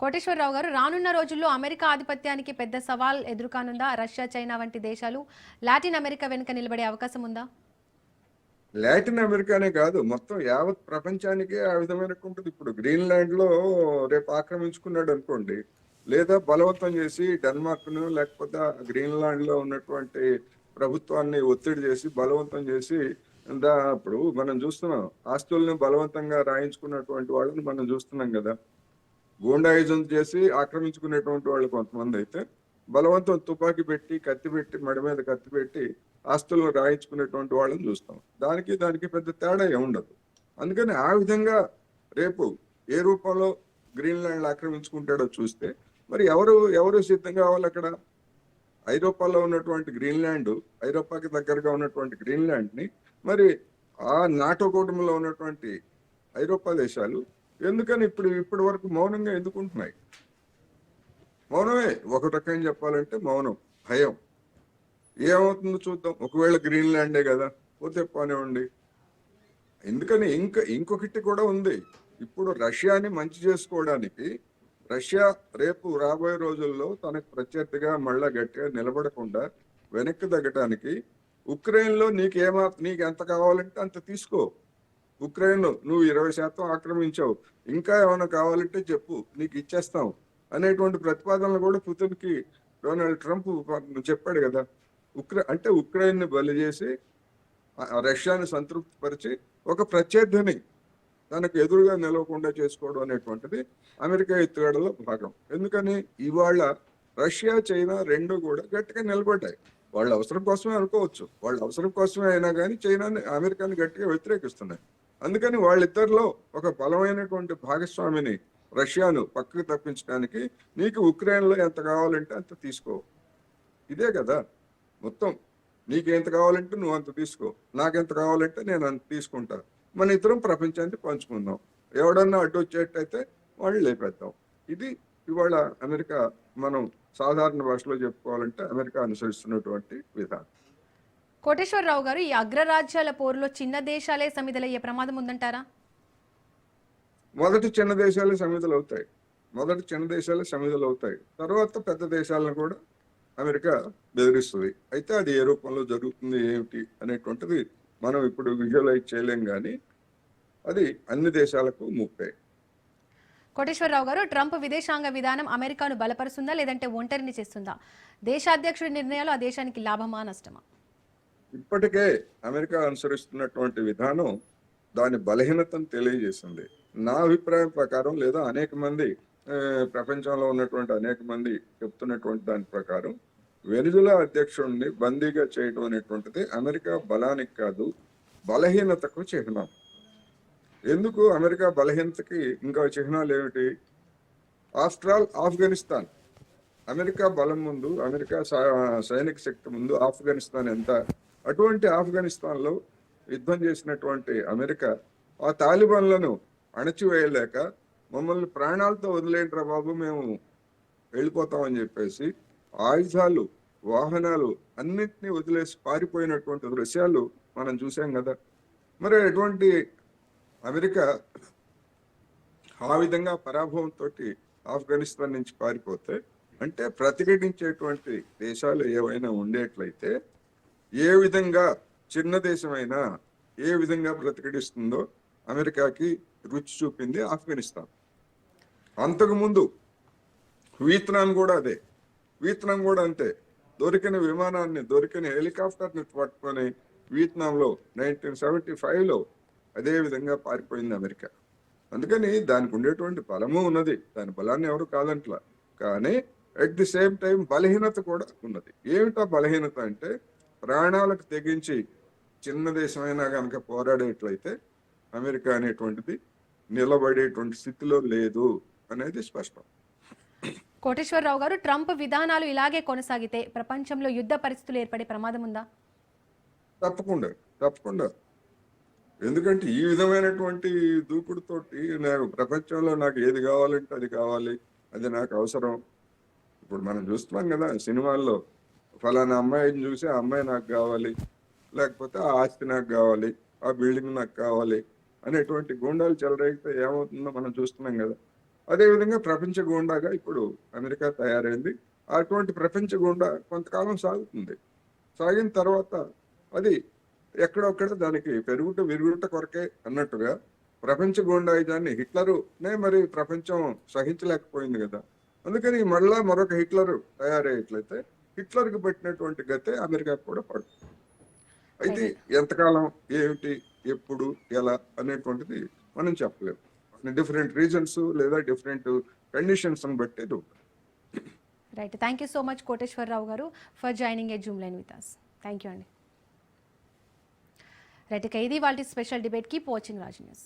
కోటేశ్వరరావు గారు రానున్న రోజుల్లో అమెరికా ఆధిపత్యానికి పెద్ద సవాల్ ఎదురుకానుందా? రష్యా చైనా వంటి దేశాలు లాటిన్ అమెరికా వెనుక నిలబడే అవకాశం ఉందా? లాటిన్ అమెరికానే కాదు మొత్తం యావత్ ప్రపంచానికే ఆ విధమైనటువంటి ఇప్పుడు గ్రీన్లాండ్లో రేపు ఆక్రమించుకున్నాడు అనుకోండి లేదా బలవంతం చేసి డెన్మార్క్ను లేకపోతే గ్రీన్లాండ్లో ఉన్నటువంటి ప్రభుత్వాన్ని ఒత్తిడి చేసి బలవంతం చేసి ఇప్పుడు మనం చూస్తున్నాం ఆస్తుల్ని బలవంతంగా రాయించుకున్నటువంటి వాళ్ళని మనం చూస్తున్నాం కదా. గూండాయిజం చేసి ఆక్రమించుకునేటువంటి వాళ్ళు కొంతమంది అయితే బలవంతం తుపాకీ పెట్టి కత్తి పెట్టి మెడ మీద కత్తి పెట్టి ఆస్తులను రాయించుకునేటువంటి వాళ్ళని చూస్తాం. దానికి దానికి పెద్ద తేడా ఏముండదు ఉండదు. అందుకని ఆ విధంగా రేపు ఏ రూపంలో గ్రీన్లాండ్ ఆక్రమించుకుంటాడో చూస్తే మరి ఎవరు ఎవరు సిద్ధం కావాలి అక్కడ? ఐరోపాలో ఉన్నటువంటి గ్రీన్లాండ్ ఐరోపాకి దగ్గరగా ఉన్నటువంటి గ్రీన్లాండ్ని మరి ఆ నాటో కూటమిలో ఉన్నటువంటి ఐరోపా దేశాలు ఎందుకని ఇప్పుడు ఇప్పటి వరకు మౌనంగా ఎందుకుంటున్నాయి? మౌనమే. ఒక రకం చెప్పాలంటే మౌనం భయం. ఏమవుతుందో చూద్దాం. ఒకవేళ గ్రీన్ ల్యాండే కదా పోతే పోనివ్వండి. ఎందుకని ఇంకా ఇంకొకటి కూడా ఉంది. ఇప్పుడు రష్యాని మంచి చేసుకోవడానికి రష్యా రేపు రాబోయే రోజుల్లో తనకు ప్రత్యర్థిగా మళ్ళా గట్టిగా నిలబడకుండా వెనక్కి తగ్గటానికి ఉక్రెయిన్లో నీకు ఏమా నీకు ఎంత కావాలంటే అంత తీసుకో. ఉక్రెయిన్ నువ్వు ఇరవై శాతం ఆక్రమించావు. ఇంకా ఏమైనా కావాలంటే చెప్పు నీకు ఇచ్చేస్తాం అనేటువంటి ప్రతిపాదనలు కూడా పుతిన్కి డొనాల్డ్ ట్రంప్ చెప్పాడు కదా. ఉక్రెయిన్ అంటే ఉక్రెయిన్ని బలి చేసి ఆ రష్యాని సంతృప్తిపరిచి ఒక ప్రత్యర్థిని తనకు ఎదురుగా నిలవకుండా చేసుకోవడం అనేటువంటిది అమెరికా ఎత్తుగడలో భాగం. ఎందుకని? ఇవాళ రష్యా చైనా రెండు కూడా గట్టిగా నిలబడ్డాయి. వాళ్ళ అవసరం కోసమే అనుకోవచ్చు. వాళ్ళ అవసరం కోసమే అయినా కానీ చైనాని అమెరికాని గట్టిగా వ్యతిరేకిస్తున్నాయి. అందుకని వాళ్ళిద్దరిలో ఒక బలమైనటువంటి భాగస్వామిని రష్యాను పక్కకు తప్పించడానికి నీకు ఉక్రెయిన్లో ఎంత కావాలంటే అంత తీసుకో. ఇదే కదా. మొత్తం నీకు ఎంత కావాలంటే నువ్వు అంత తీసుకో. నాకెంత కావాలంటే నేను అంత తీసుకుంటా. మన ఇద్దరం ప్రపంచాన్ని పంచుకుందాం. ఎవడన్నా అడ్డు వచ్చేటైతే వాళ్ళు లేపేద్దాం. ఇది ఇవాళ అమెరికా మనం సాధారణ భాషలో చెప్పుకోవాలంటే అమెరికా అనుసరిస్తున్నటువంటి విధానం. కోటేశ్వరరావు గారు ఈ అగ్రరాజ్యాల పోరులో చిన్న దేశాలే సమిధలయ్యే ప్రమాదం ఉందంటారా? మొదటి చిన్న దేశాలే సమిధలు అవుతాయి. మొదటి చిన్న దేశాలే సమిధలు అవుతాయి. తర్వాత పెద్ద దేశాలను కూడా అమెరికా బెదిరిస్తుంది. అయితే అది ఏ రూపంలో జరుగుతుంది ఏమిటి అనేటువంటిది మనం ఇప్పుడు విజువలైజ్ చేయలేం కానీ అది అన్ని దేశాలకు ముప్పే. కోటేశ్వరరావు గారు ట్రంప్ విదేశాంగ విధానం అమెరికాను బలపరుస్తుందా లేదంటే ఒంటరిని చేస్తుందా? దేశాధ్యక్షుడి నిర్ణయాలు ఆ దేశానికి లాభమా నష్టమా? ఇప్పటికే అమెరికా అనుసరిస్తున్నటువంటి విధానం దాని బలహీనతను తెలియజేసింది. నా అభిప్రాయం ప్రకారం లేదా అనేక మంది ప్రపంచంలో ఉన్నటువంటి అనేక మంది చెప్తున్నటువంటి దాని ప్రకారం వెనుజులా అధ్యక్షుడిని బందీగా చేయడం అనేటువంటిది అమెరికా బలానికి కాదు బలహీనతకు చిహ్నం. ఎందుకు అమెరికా బలహీనతకి ఇంకా చిహ్నాలు ఏమిటి? After all Afghanistan. అమెరికా బలం ముందు అమెరికా సైనిక శక్తి ముందు ఆఫ్ఘనిస్తాన్ ఎంత అటువంటి ఆఫ్ఘనిస్తాన్లో యుద్ధం చేసినటువంటి అమెరికా ఆ తాలిబాన్లను అణచివేయలేక మమ్మల్ని ప్రాణాలతో వదిలేంట్రా బాబు మేము వెళ్ళిపోతామని చెప్పేసి ఆయుధాలు వాహనాలు అన్నింటినీ వదిలేసి పారిపోయినటువంటి దృశ్యాలు మనం చూసాం కదా. మరి అటువంటి అమెరికా ఆ విధంగా పరాభవంతో ఆఫ్ఘనిస్తాన్ నుంచి పారిపోతే అంటే ప్రతిఘటించేటువంటి దేశాలు ఏవైనా ఉండేట్లయితే ఏ విధంగా చిన్న దేశమైనా ఏ విధంగా ప్రతిఘటిస్తుందో అమెరికాకి రుచి చూపింది ఆఫ్ఘనిస్తాన్. అంతకుముందు వియత్నాం కూడా అదే. వియత్నాం కూడా అంతే. దొరికిన విమానాన్ని దొరికిన హెలికాప్టర్ని పట్టుకొని వియత్నాంలో నైన్టీన్ సెవెంటీ ఫైవ్లో అదే విధంగా పారిపోయింది అమెరికా. అందుకని దానికి ఉండేటువంటి బలము ఉన్నది. దాని బలాన్ని ఎవరు కాదంట్లా. కానీ అట్ ది సేమ్ టైం బలహీనత కూడా ఉన్నది. ఏమిటా బలహీనత అంటే ప్రాణాలకు తెగించి చిన్న దేశమైనా కనుక పోరాడేట్లయితే అమెరికా అనేటువంటిది నిలబడేటువంటి స్థితిలో లేదు అనేది స్పష్టం. కోటేశ్వరరావు గారు ట్రంప్ విధానాలు ఇలాగే కొనసాగితే ప్రపంచంలో యుద్ధ పరిస్థితులు ఏర్పడే ప్రమాదం ఉందా? తప్పకుండా తప్పకుండా. ఎందుకంటే ఈ విధమైనటువంటి దూకుడుతోటి నాకు ప్రపంచంలో నాకు ఏది కావాలంటే అది కావాలి అది నాకు అవసరం. ఇప్పుడు మనం చూస్తున్నాం కదా సినిమాల్లో ఫలానా అమ్మాయిని చూసి ఆ అమ్మాయి నాకు కావాలి లేకపోతే ఆ ఆస్తి నాకు కావాలి ఆ బిల్డింగ్ నాకు కావాలి అనేటువంటి గూండాలు చెలరేగితే ఏమవుతుందో మనం చూస్తున్నాం కదా. అదేవిధంగా ప్రపంచ గూండాగా ఇప్పుడు అమెరికా తయారైంది. అటువంటి ప్రపంచ గూండా కొంతకాలం సాగుతుంది. సాగిన తర్వాత అది ఎక్కడొక్కడ దానికి పెరుగుట విరుగుట కొరకే అన్నట్టుగా ప్రపంచ గూండాయుధాన్ని హిట్లరునే మరి ప్రపంచం సహించలేకపోయింది కదా. అందుకని మళ్ళా మరొక హిట్లర్ తయారయ్యేట్లయితే హిట్లర్కి పట్టినటువంటి గతే అమెరికాకు కూడా పడుతుంది అయితే ఎంతకాలం ఏమిటి ఎప్పుడు ఎలా అనేటువంటిది మనం చెప్పలేము డిఫరెంట్ రీజన్స్ లేదా డిఫరెంట్ కండిషన్స్ బట్టి right. Thank you so much Koteswararao garu for joining a Zoom line with us thank you అండి. రైట్ ఇక ఇది వాళ్ళ special debate keep watching Raj news.